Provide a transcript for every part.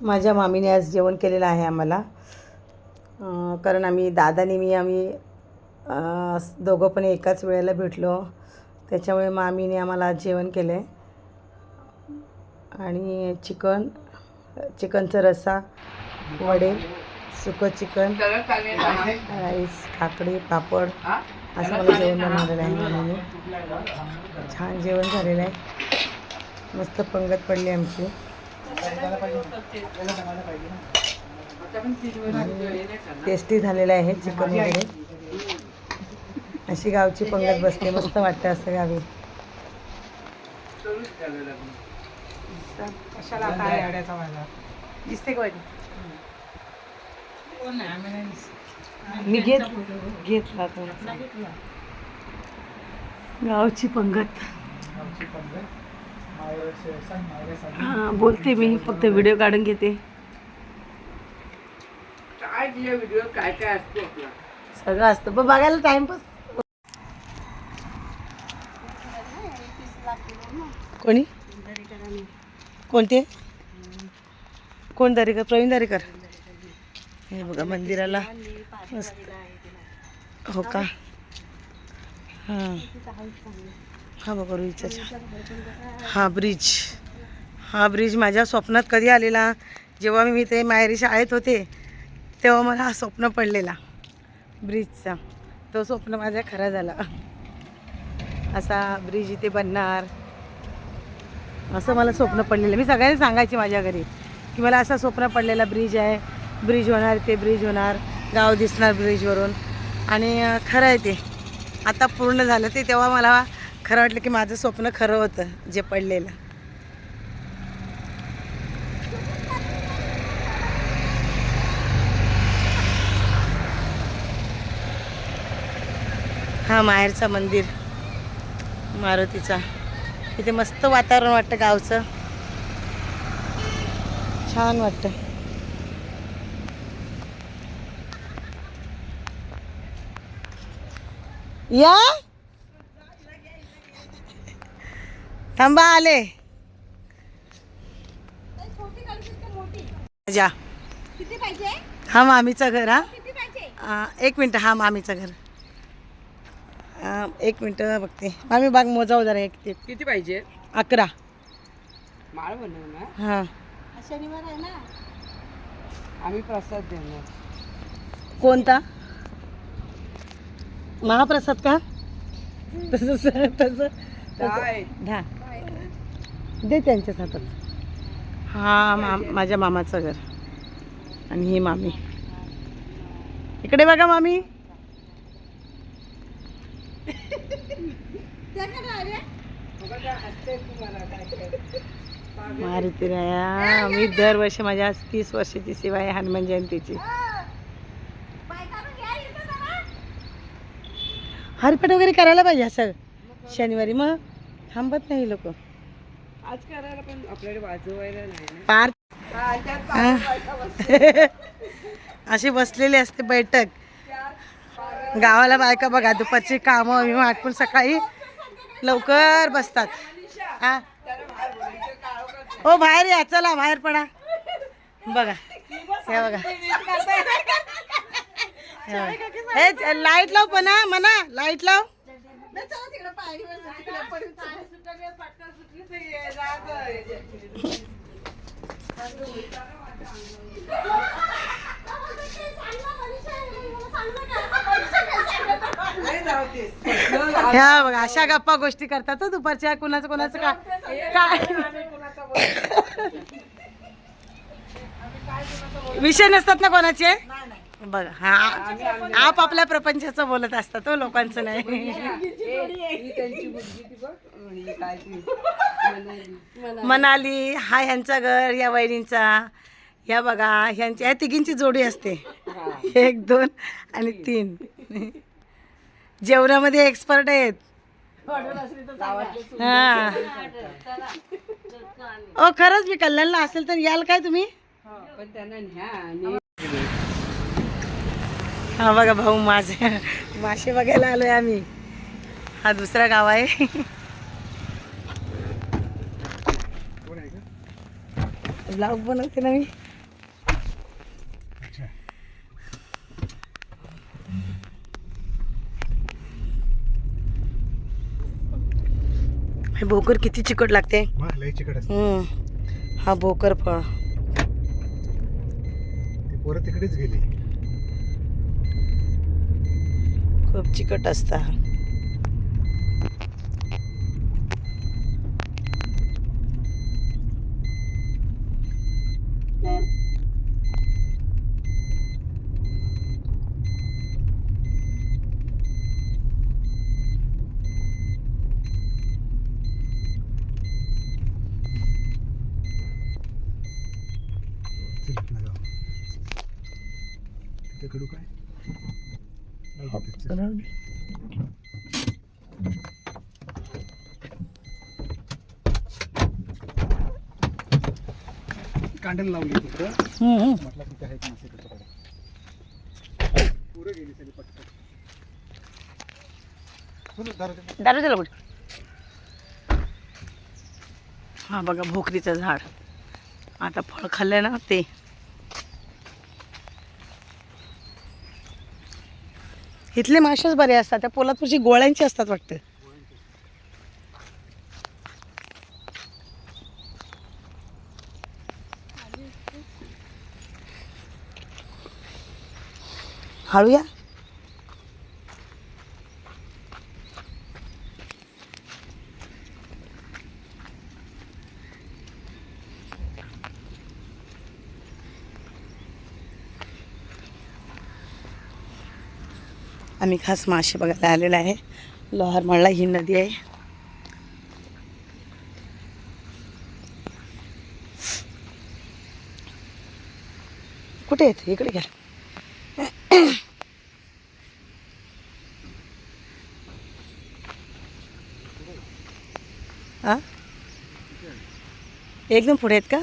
माझ्या मामीने आज जेवण केलेलं आहे आम्हाला. कारण आम्ही दादाने मी आम्ही दोघं पण एकाच वेळेला भेटलो. त्याच्यामुळे मामीने आम्हाला आज जेवण केलं आहे आणि चिकन चिकनचा रस्सा वडे सुकं चिकन राईस काकडी पापड असं मला जेवण बनवलेलं आहे मामीने. छान जेवण झालेलं आहे. मस्त पंगत पडली आमची. टेस्टी झालेलं आहे चिकन वगैरे. अशी गावची पंगत बसते मस्त वाटतं असं गावी. दिसते का मी घेत घेत राहतो गावची पंगत. हां बोलते मी फक्त व्हिडिओ काढून घेते. काय व्हिडिओ काय काय असतो आपला? सगळं असतं. पण बघायला टाइमपास कोणी? कोणते? कोण दरेकर? प्रवीण दरेकर. हे बघा मंदिराला मस्त. हो का? हां. हा बघा रुईचा हा ब्रिज हा ब्रिज माझ्या स्वप्नात कधी आलेला? जेव्हा मी ते माहेरी शाळेत होते तेव्हा मला हा स्वप्न पडलेला. ब्रिजचा तो स्वप्न माझा खरा झाला. असा ब्रिज इथे बनणार. असं मला स्वप्न पडलेलं. मी सगळ्यांनी सांगायचे माझ्या घरी की मला असं स्वप्न पडलेला ब्रिज आहे. ब्रिज होणार ते ब्रिज होणार. गाव दिसणार ब्रिजवरून आणि खरं आहे ते. आता पूर्ण झालं ते तेव्हा मला खरं वाटलं की माझं स्वप्न खरं होतं जे पडलेलं. हा माहेरचा मंदिर मारुतीचा. इथे मस्त वातावरण वाटतं गावचं. छान वाटतं. या! थांबा आले. जा. हा मामीचं घर हा. एक मिनटं हा मामीचं घर. एक मिनटं बघते. मामी बाग मोजाव जरा एक ते किती पाहिजे? अकरा. माळ हां शनिवार आहे ना आम्ही प्रसाद देणार. कोणता? महाप्रसाद का? तसं तसं दहा दे त्यांच्याच हातात. हा मा माझ्या मामाचं घर. आणि ही मामी. इकडे बघा मामी. मारुती राया मी दरवर्षी माझ्या तीस वर्षाची सेवा आहे हनुमान जयंतीची. हरिपाठ वगैरे करायला पाहिजे असं शनिवारी मग थांबत नाही लोक. आज करायला पण वाजवायला नाही पार. अशी बसलेली असते बैठक. गावाला बायका बघा दुपारची कामं विमं आटपून सकाळी लवकर बसतात. हा. हो बाहेर या चला बाहेर पडा. बघा. हे बघा. हे लाइट लाव पण म्हणा लाइट लाव. नाही. ह्या बघा अशा गप्पा गोष्टी करतात हो दुपारच्या. कुणाचं कुणाचं काय? काय विषय नसतात ना कोणाचे? बघा हा. आप आपल्या प्रपंचाचं बोलत असतात तो लोकांचं नाही. मनाली. हा ह्यांचा घर या वहिनींचा. ह्या बघा ह्यांची ह्या तिघींची जोडी असते. एक दोन आणि तीन. जेवणामध्ये एक्सपर्ट आहेत. हा. ओ खरंच मी कल्याणला असेल तर याल काय तुम्ही? हा बघा भाऊ माझे. मासे बघायला आलोय आम्ही. हा दुसरा गाव आहे. ब्लॉग बनवते ना मी. भोकर किती चिकट लागते. हा भोकर फळ. पोरं तिकडेच गेली. खूप चिकट असता. चल तिथे कडू काय? जाऊ दे, चल. म्हटलं मासे पुरं गेली सगळी पटकन. चलो, दारू दे. दारू कुठे? हा बघा भोकरीचं झाड. आता फळ खाल्लं ना ते. इथले मासेच बरे असतात त्या पोलादपूरची गोळ्यांची असतात वाटतं. हळूया? आम्ही खास मासे बघायला आलेलो आहे. लोहारमळला ही नदी आहे. कुठे आहेत इकडे घ्या. हां एकदम पुढे आहेत का?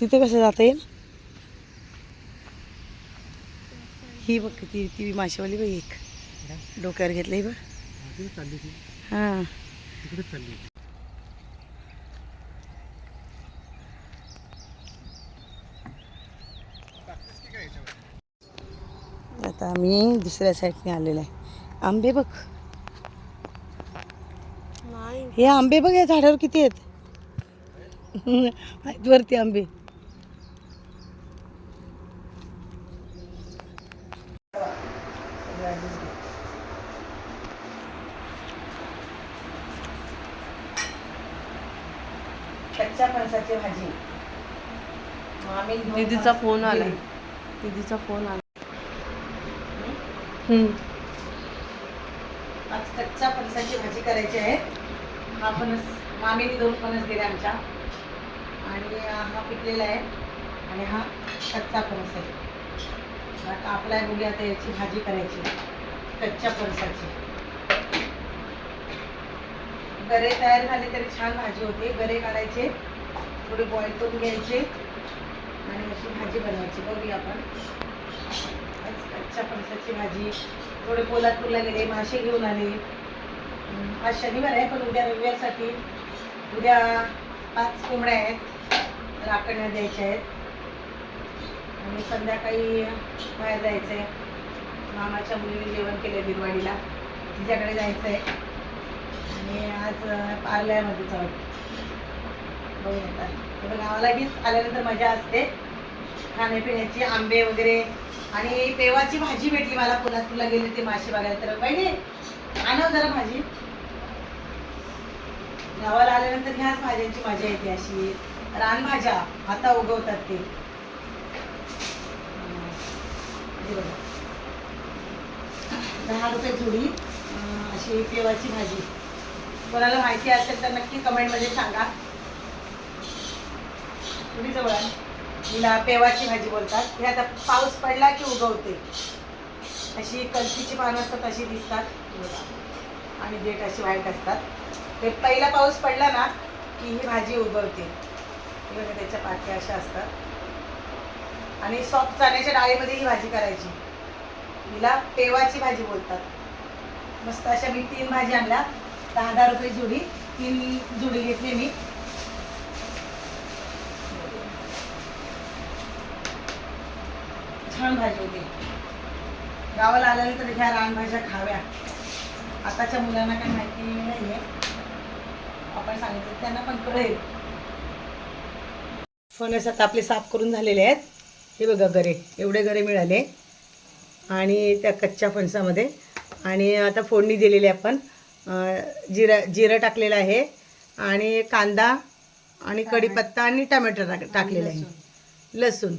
तिथे कसं जाता येईल? ही बघ ती ती माशावाली बघ एक. डोक्यावर घेतली बघ. हा, ती हां. आता आम्ही दुसऱ्या साईडने आलेलो आहे. आंबे बघ. हे आंबे बघ या झाडावर किती आहेत? आहेत वरती आंबे. कच्च्या फणसाची भाजी. मामी दीदीचा फोन. दिले. दीदीचा फोन आला. आज कच्च्या फणसाची भाजी करायची आहे. हा फणस मामीने दोन फणस दिले आमच्या. आणि हा पिकलेला आहे. आणि हा कच्चा फणस आहे. कापला आहे बघूया आता याची भाजी करायची कच्च्या फणसाची. गरे तयार झाले तरी छान भाजी होते. गरे काढायचे. थोडे बॉईल करून घ्यायचे. आणि अशी भाजी बनवायची. बघूया आपण. कच्च्या फणसाची भाजी. थोडे पोलादपूरला गेले मासे घेऊन आले. आज शनिवार आहे पण उद्या रविवारसाठी. उद्या पाच कोंबड्या आहेत. राखण्या द्यायच्या आहेत. आणि संध्याकाळी बाहेर जायचं आहे मामाच्या मुलीने जेवण केलं बिरवाडीला तिच्याकडे जायचं आहे आणि आज अं, पार्ल्यामध्ये जाऊ बघू गावाला बीच आल्यानंतर मजा असते. खाण्यापिण्याची आंबे वगैरे. आणि पेवाची भाजी भेटली मला कोल्हापूरला गेली ते मासे बघायला. तर पहिले आणव जरा भाजी. गावाला आल्यानंतर ह्याच भाज्यांची मजा येते अशी. रानभाज्या आता उगवतात ते. दहा रुपये जुडी अशी पेवाची भाजी. कोणाला माहिती असेल तर नक्की कमेंटमध्ये सांगा. थोडी जवळ आहे. हिला पेवाची भाजी बोलतात. हे आता पाऊस पडला की उगवते. अशी कलकीची पानं असतात अशी दिसतात. आणि देठ अशी वाईट असतात. ते पहिला पाऊस पडला ना की ही भाजी उगवते. बघा त्याच्या पाट्या अशा असतात. आणि सॉफ्ट चण्याच्या डाळीमध्ये ही भाजी करायची. हिला पेवाची भाजी बोलतात. मस्त अशा मी तीन भाजी आणल्या. दहा दहा रुपये जुडी. तीन जुडी घेतली मी. छान भाजी होती. गावाला आल्यानंतर ह्या रानभाज्या खाव्या. आताच्या मुलांना काही माहिती नाही आहे आपण सांगितलं त्यांना पण कळेल फणस आता आपले साफ करून झालेले आहेत. हे बघा गरे एवढे गरे मिळाले. आणि त्या कच्च्या फणसामध्ये. आणि आता फोडणी दिलेली आहे आपण. जिरं जिरं टाकलेलं आहे. आणि कांदा आणि कढीपत्ता आणि टमॅटो टाक टाकलेलं आहे. लसूण.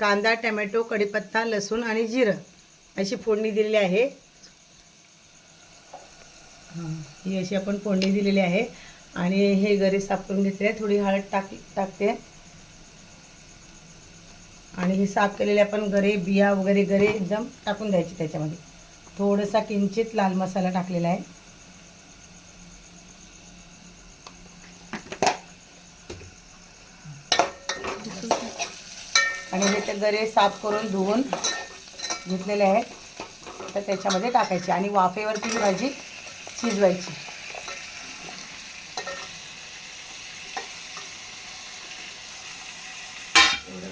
कांदा टमॅटो कढीपत्ता लसूण आणि जिरं अशी फोडणी दिलेली आहे. हां ही अशी आपण फोडणी दिलेली आहे. आणि हे गरे साफ करून घेतले थोडी हळद टाक टाकते. आणि हे साफ केलेले आपण गरे बिया वगैरे गरे एकदम टाकून द्यायचे त्याच्यामध्ये. थोडासा किंचित लाल मसाला टाकलेला आहे. ते गरे साफ करून धुवून घेतलेले आहेत. तर त्याच्यामध्ये टाकायचे आणि वाफेवरती ही भाजी शिजवायची. एवढं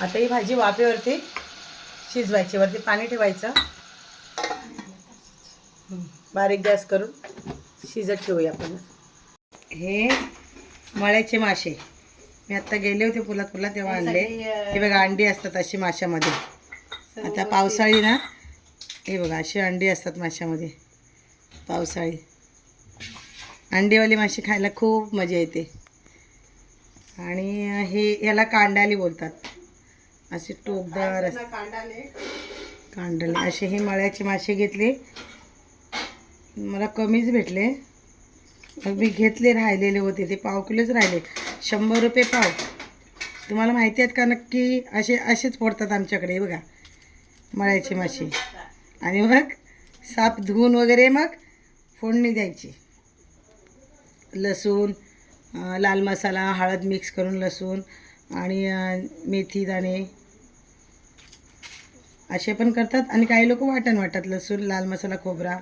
आता ही भाजी वाफेवरती शिजवायची वरती पाणी ठेवायचं. बारीक गॅस करून शिजत ठेवूया आपण. हे मळ्याचे मासे. मी आत्ता गेले होते पुलातपूरला तेव्हा आणले. हे बघा अंडी असतात अशी माशामध्ये. आता पावसाळी ना हे बघा अशी अंडी असतात माशामध्ये. पावसाळी. अंडीवाली माशी खायला खूप मजा येते. आणि हे याला कांडाली बोलतात. असे टोकदार कांडले असे हे मळ्याचे मासे घेतले. मला कमीच भेटले. मग मी घेतले राहिलेले होते. ते पाव किलोच राहिले. शंभर रुपये पाव. तुम्हाला माहिती आहेत का नक्की? असे असेच पडतात आमच्याकडे. बघा. मळ्याचे मासे आणि मग साप धुवून वगैरे मग फोडणी द्यायची. लसूण लाल मसाला हळद मिक्स करून लसूण आणि मेथी दाणे असे पण करतात. आणि काही लोक वाटण वाटतात. लसूण लाल मसाला खोबरा.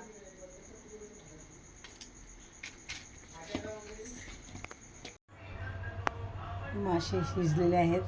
मासे शिजलेले आहेत.